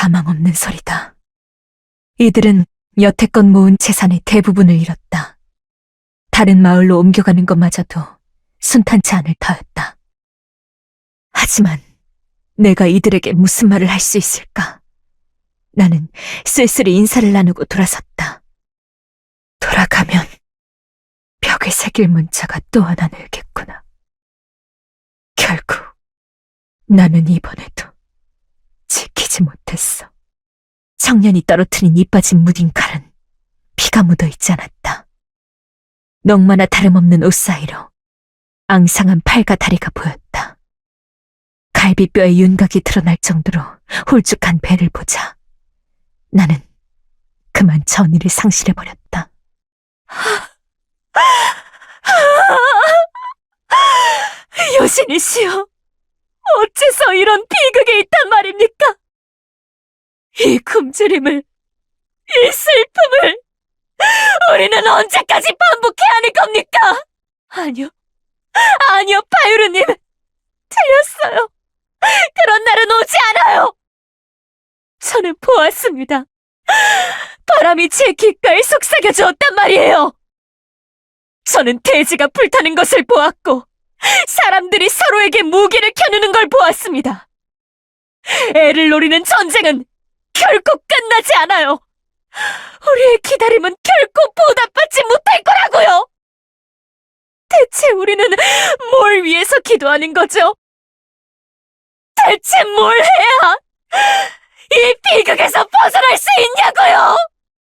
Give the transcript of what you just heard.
가망 없는 소리다. 이들은 여태껏 모은 재산의 대부분을 잃었다. 다른 마을로 옮겨가는 것마저도 순탄치 않을 터였다. 하지만 내가 이들에게 무슨 말을 할 수 있을까? 나는 쓸쓸히 인사를 나누고 돌아섰다. 돌아가면 벽에 새길 문자가 또 하나 늘겠구나. 결국 나는 이번에도 지키지 못했어. 청년이 떨어뜨린 이 빠진 무딘 칼은 피가 묻어 있지 않았다. 넉마나 다름없는 옷 사이로 앙상한 팔과 다리가 보였다. 갈비뼈에 윤곽이 드러날 정도로 홀쭉한 배를 보자 나는 그만 전의를 상실해버렸다. 여신이시여, 어째서 이런 비극이 있단 말입니까? 이 굶주림을, 이 슬픔을 우리는 언제까지 반복해야 하는 겁니까? 아니요, 아니요, 파유르님, 틀렸어요. 그런 날은 오지 않아요. 저는 보았습니다. 바람이 제 귓가에 속삭여 주었단 말이에요. 저는 돼지가 불타는 것을 보았고, 사람들이 서로에게 무기를 켜누는 걸 보았습니다. 애를 노리는 전쟁은 결코 끝나지 않아요. 우리의 기다림은 결코 보답받지 못할 거라고요. 대체 우리는 뭘 위해서 기도하는 거죠? 대체 뭘 해야 이 비극에서 벗어날 수 있냐고요?